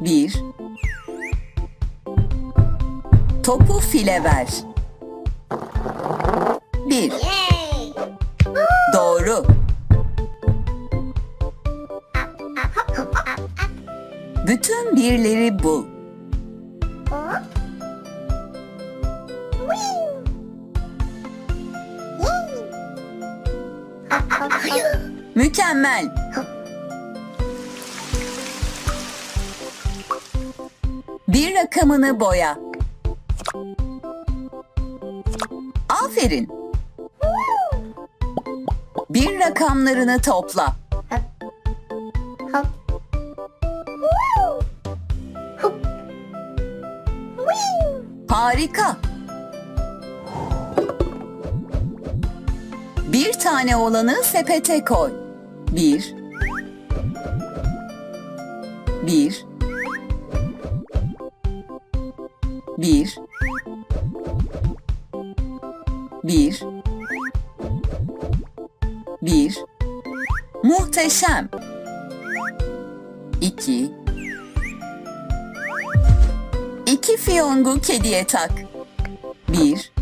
Bir. Topu file ver. Bir. Yay! Doğru. Bütün birleri bul. Mükemmel. Bir rakamını boya. Aferin. Bir rakamlarını topla. Harika. Bir tane olanı sepete koy. Bir. Bir. İki. İki fiyongu kediye tak. Bir.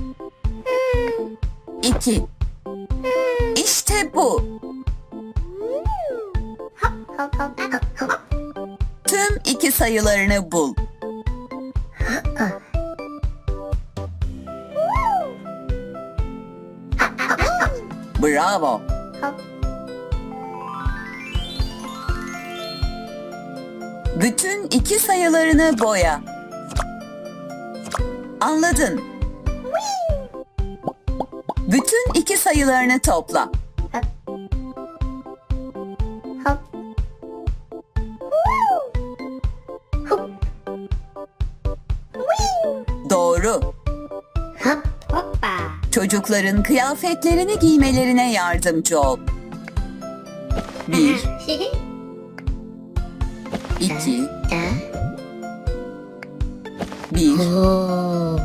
iki. İşte bu. Tüm iki sayılarını bul. Bravo. Bütün iki sayılarını boya. Anladın. Bütün iki sayılarını topla. Doğru. Çocukların kıyafetlerini giymelerine yardımcı ol. Bir, iki, bir, Oh.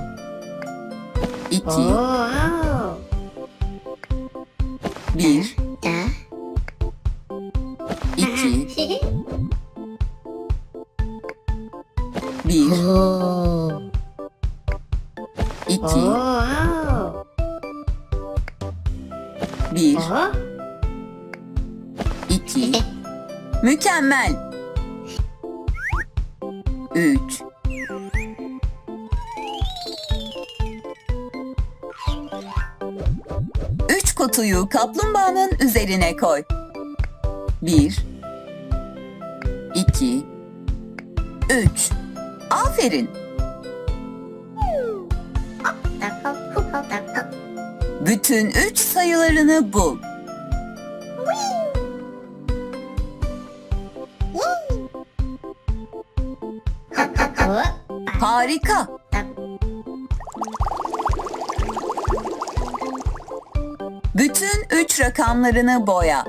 iki, Oh. bir, iki, bir, Oh. iki, Oh. bir, Oh. iki. Mükemmel. Üç. Üç kutuyu kaplumbağanın üzerine koy. Bir. iki, Üç. Aferin. Bütün üç sayılarını bul. Harika. Bütün üç rakamlarını boya.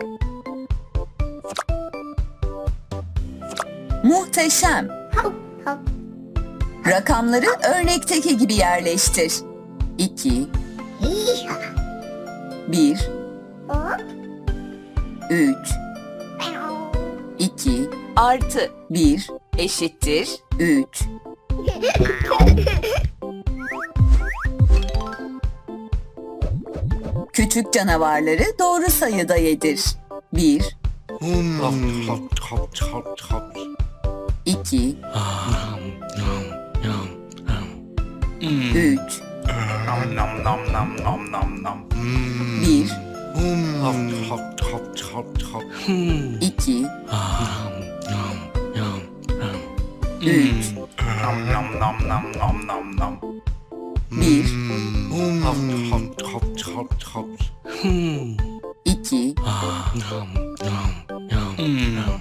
Muhteşem. Rakamları örnekteki gibi yerleştir. 2, Yeehaw. 1, Hop. 3, Meow. 2, artı 1 eşittir 3. Küçük canavarları doğru sayıda yedir. 1, Hop, hop, hop, hop, hop. 2, Yum, yum, yum, yum. 3, Nom nom nom nom nom nom nom. 1, Hop, hop, hop, hop, hop. 2, 3, Nom nom nom nom nom nom nom. 1, Hop, hop, hop, hop, hop. 2, Yum, yum, yum, yum.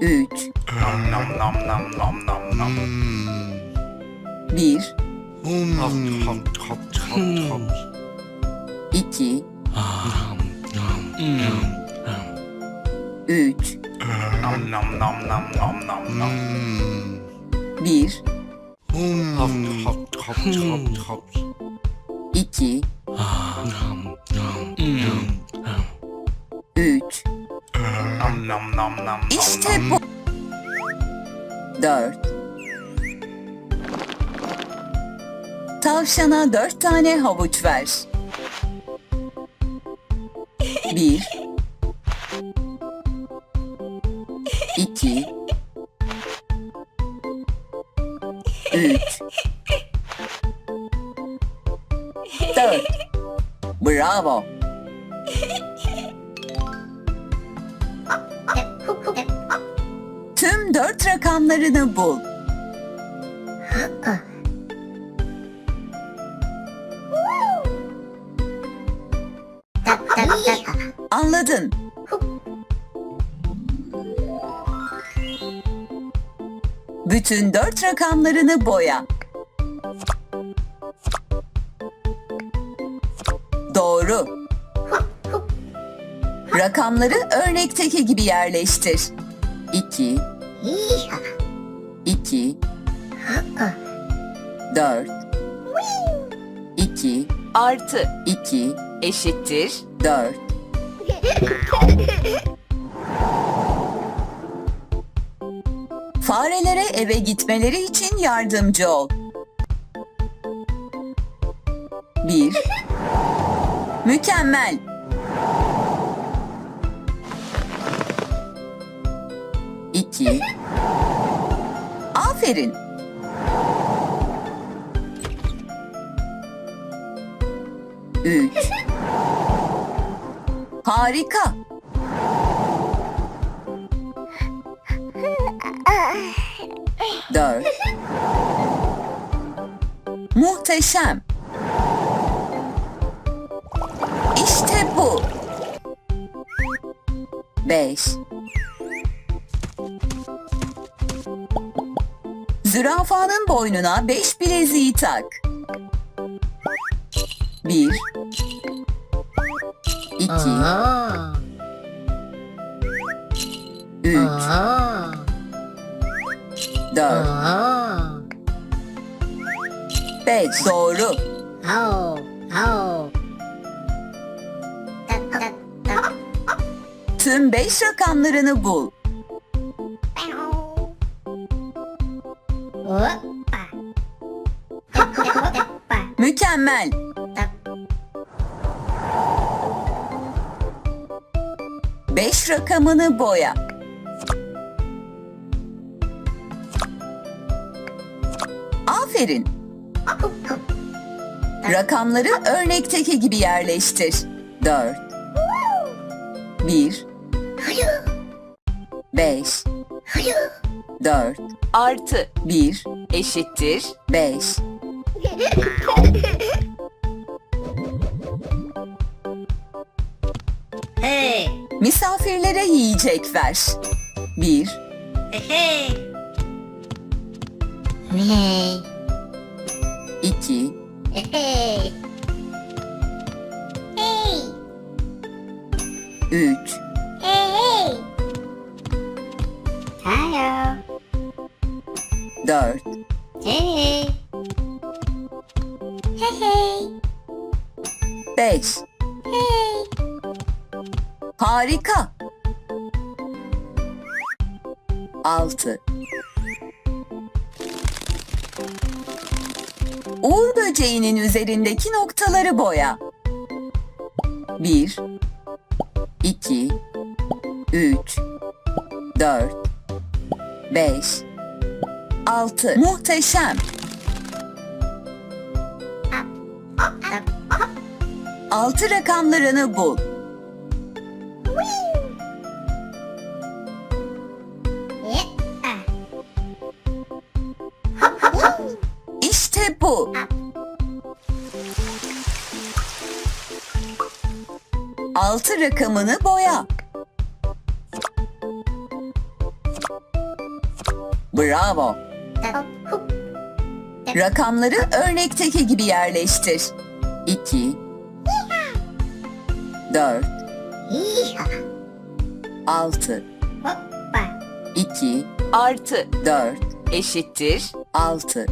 3, Nom nom nom nom nom nom nom. 1, Hop, hop, hop, hop, hop. 2, Yum, yum, yum, yum. 3, Nom nom nom nom nom nom. 1, Hop, hop, hop, hop, hop. 2, Yum, yum, yum, yum. 3. Nom nom nom nom nom İşte bu. Dört. Tavşana dört tane havuç ver. Bir. Bravo. Tüm dört rakamlarını bul. Anladın. Bütün dört rakamlarını boya. Doğru. Rakamları örnekteki gibi yerleştir. 2, 2, 4, 2, Artı 2, eşittir 4. Farelere eve gitmeleri için yardımcı ol. 1 Mükemmel. İki. Aferin. Üç. Harika. Dört. Muhteşem. 5 Zürafanın boynuna 5 bileziği tak. 1 2 rakamlarını bul. Mükemmel. Beş rakamını boya. Aferin. Rakamları örnekteki gibi yerleştir. Dört. Bir. 5 4 artı 1 eşittir. 5 Hey! Misafirlere yiyecek ver. 1 Hey! 2 Hey! 3 Hello. Dört. Hey. Hey, hey. Beş. Hey. Harika. Altı. Uğur böceğinin üzerindeki noktaları boya. Bir. iki, Üç. Dört. Beş. Altı. Muhteşem. Altı rakamlarını bul. İşte bu. Altı rakamını boya. Bravo. Rakamları örnekteki gibi yerleştir. 2 4 6 2 artı 4 eşittir. 6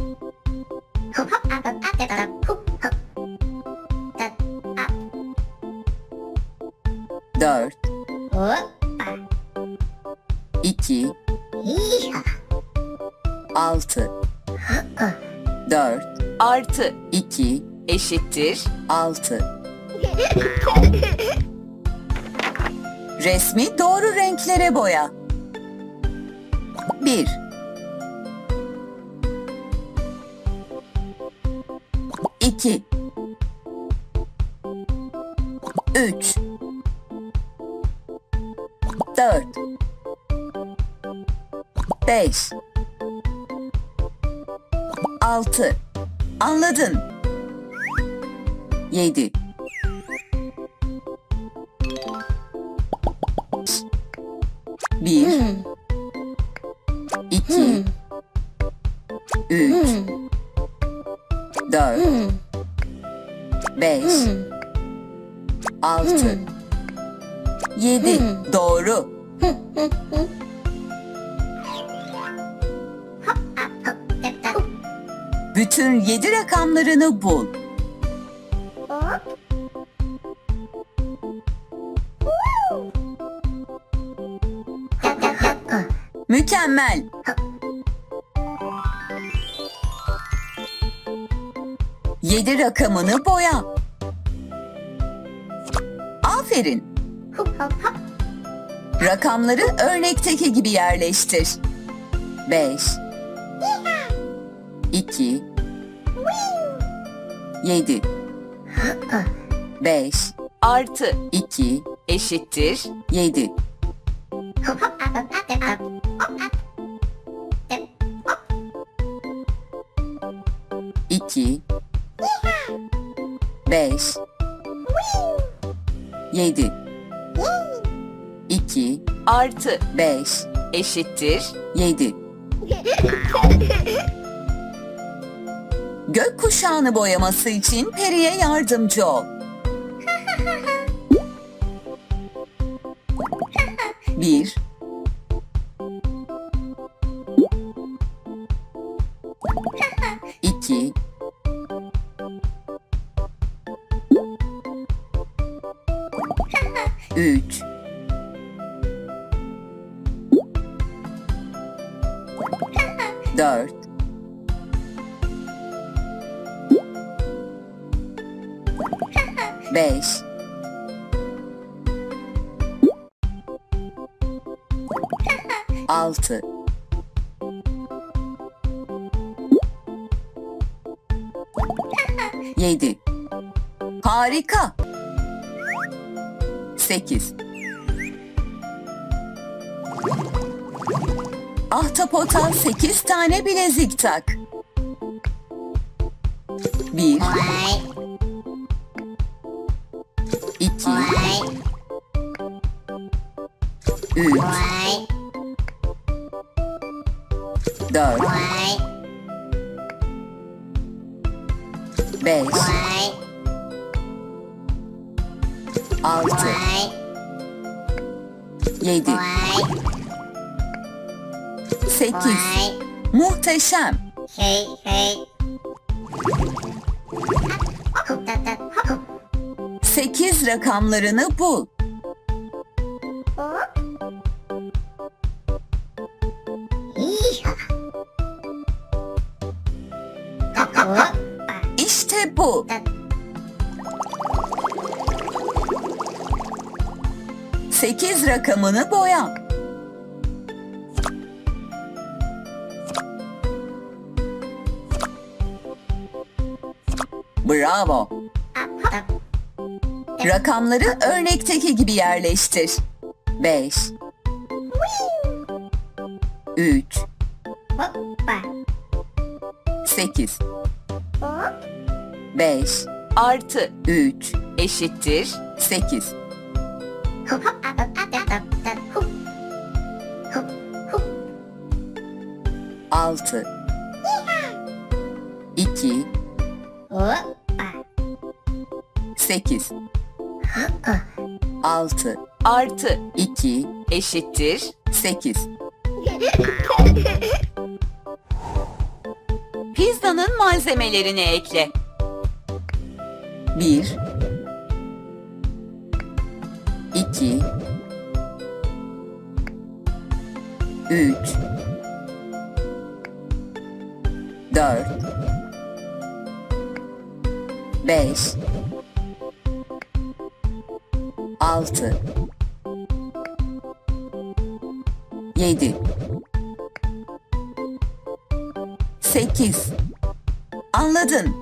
6. 2 eşittir 6. Resmi doğru renklere boya. 1 2 3 4 5 6 Anladın. 7 Bütün 7 rakamlarını bul. hop, Mükemmel. Yedi rakamını boya. Aferin. Rakamları örnekteki gibi yerleştir. 5 2 7 5 artı 2 eşittir. 7 hop, hop, up, up, up, up, hop, up, 2 5 7 2 artı 5 eşittir. 7 Gökkuşağını boyaması için Peri'ye yardımcı ol. Bir. İki. Üç. Dört Harika. 8 Ahtapota 8 tane bilezik tak. 1 Sekiz rakamlarını bul. İşte bu. Sekiz rakamını boya. Bravo. Rakamları örnekteki gibi yerleştir. 5 3 hoppa, 8 hop, 5 artı 3 eşittir 8 hop, hop, up, 6 2 hoppa, 8 6 artı 2 eşittir 8 pizzanın malzemelerini ekle. 1 2 3 Dört. Beş. Altı. Yedi. Sekiz. Anladın.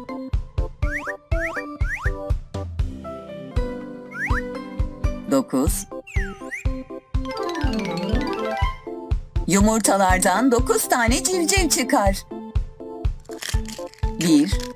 Dokuz. Yumurtalardan dokuz tane civciv çıkar. Bir.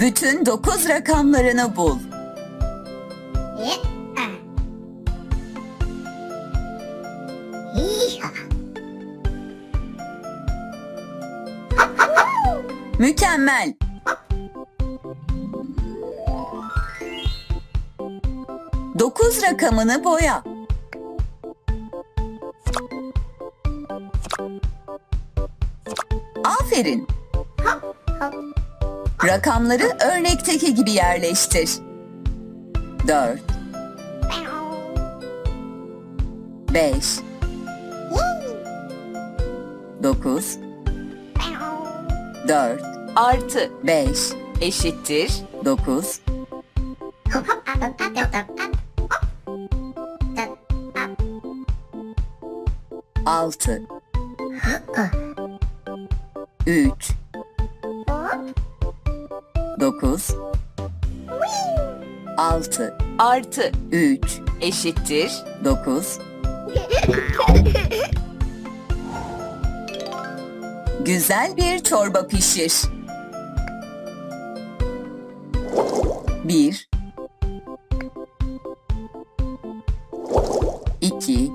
Bütün dokuz rakamlarını bul. Mükemmel. Dokuz rakamını boya. Aferin. Rakamları örnekteki gibi yerleştir. 4 5 9 4 artı 5 eşittir. 9 6 3 6 artı 3 eşittir 9. Güzel bir çorba pişir. 1 2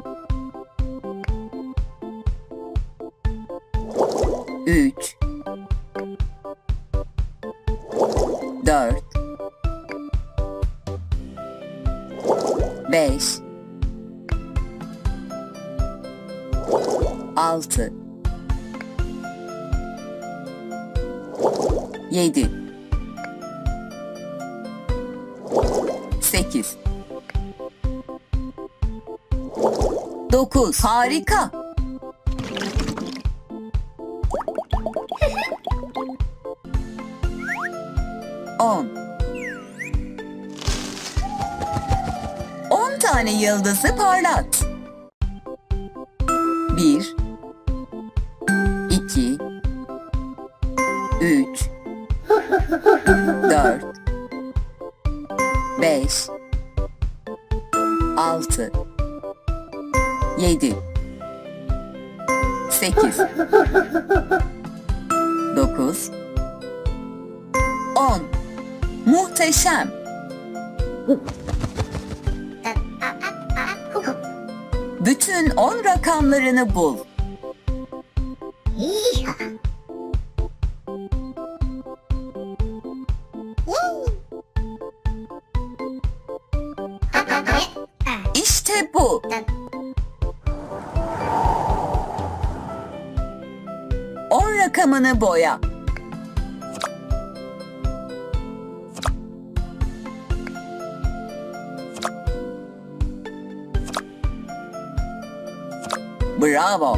Harika. On. On tane yıldızı parlat. Bütün on rakamlarını bul. İşte bu. On rakamını boya. Bravo.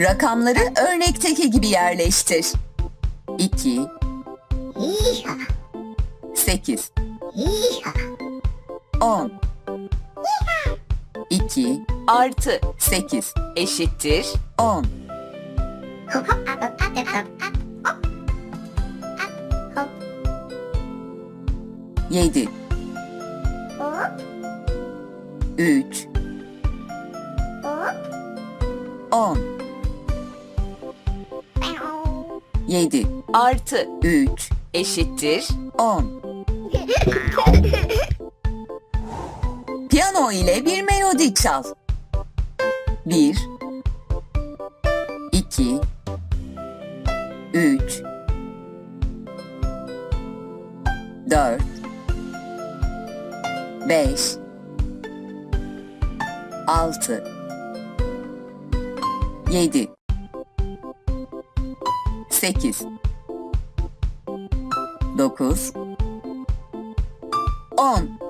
Rakamları örnekteki gibi yerleştir. 2, Yeehaw. 8, Yeehaw. 10. 2, Artı. 8, Eşittir. 10. Hop, hop, 10. Bow. 7, Artı. 3, Eşittir. 10. Piyano ile bir melodi çal. 1 2 3 4 5 6 7 8 9 10